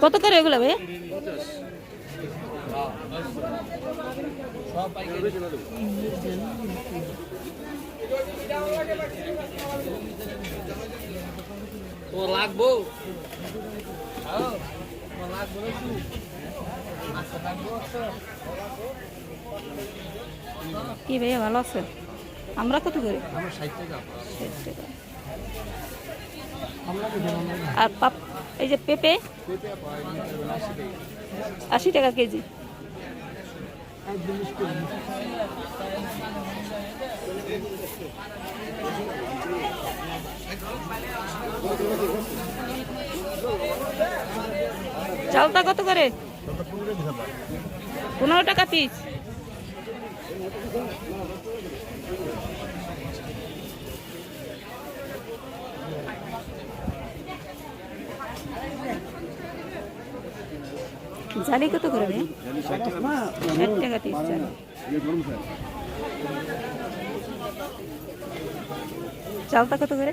কত করে এগুলো ভাই? তো লাগবো? লাগবো নাকি? আচ্ছা, লাগবো একটা। কি ভাইয়া ভালো আছে আমরা কত করে। আর পাপ এই যে পেঁপে? আশি টাকা। কেজি। চালটা কত করে? পনেরো টাকা পিস জালি কত করে টাকা পিস চালটা কত করে।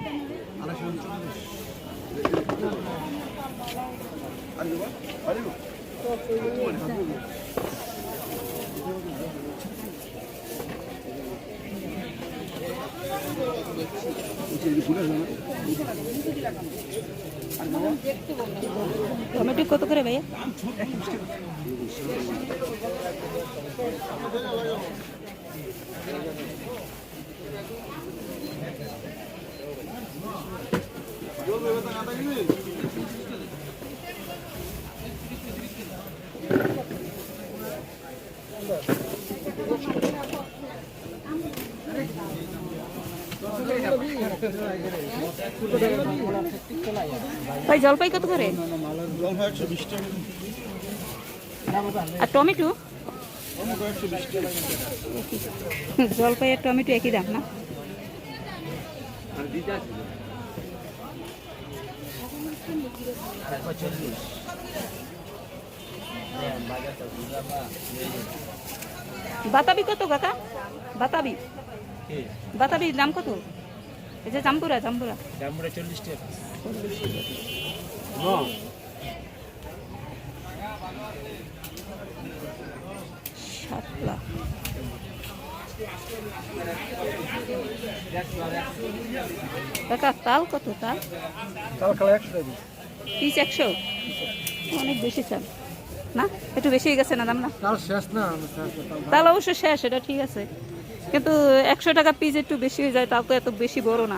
আর দেবো আর দেবো ঘুরে টমেটো কত করে ভাই, জলপাই কত করে? আর টমেটো? জলপাই আর টমেটো একই দাম না? বাতাবি কত, কাকা? বাতাবি। বাতাবির দাম কত? এই যে জাম্বুরা। জাম্বুরা জামুরা চল্লিশ টাকা। শাপলা কাকা তাল কত তাল? খালা একশো টাকা পিস একশো? অনেক বেশি চাল। না একটু বেশি গেছে না দাম না? চাল শেষ না তাল অবশ্য শেষ এটা ঠিক আছে। কিন্তু একশো টাকা পিস একটু বেশি হয়ে যায় তাও তো এত বেশি বড় না।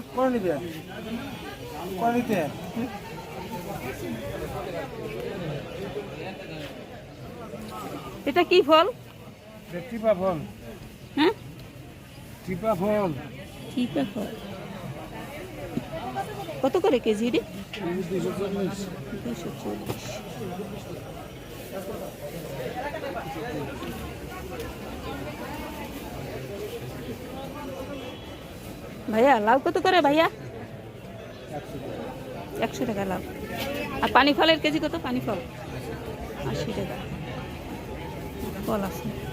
এটা কি ফল? টিপা ফল। হ্যাঁ? টিপা ফল। টিপা ফল। কত করে কেজি রে দুশো চল্লিশ। ভাইয়া, লাউ কত করে ভাইয়া? একশো টাকা লাউ। আর পানি ফলের কেজি কত? পানি ফল। আশি টাকা। ফল আছে।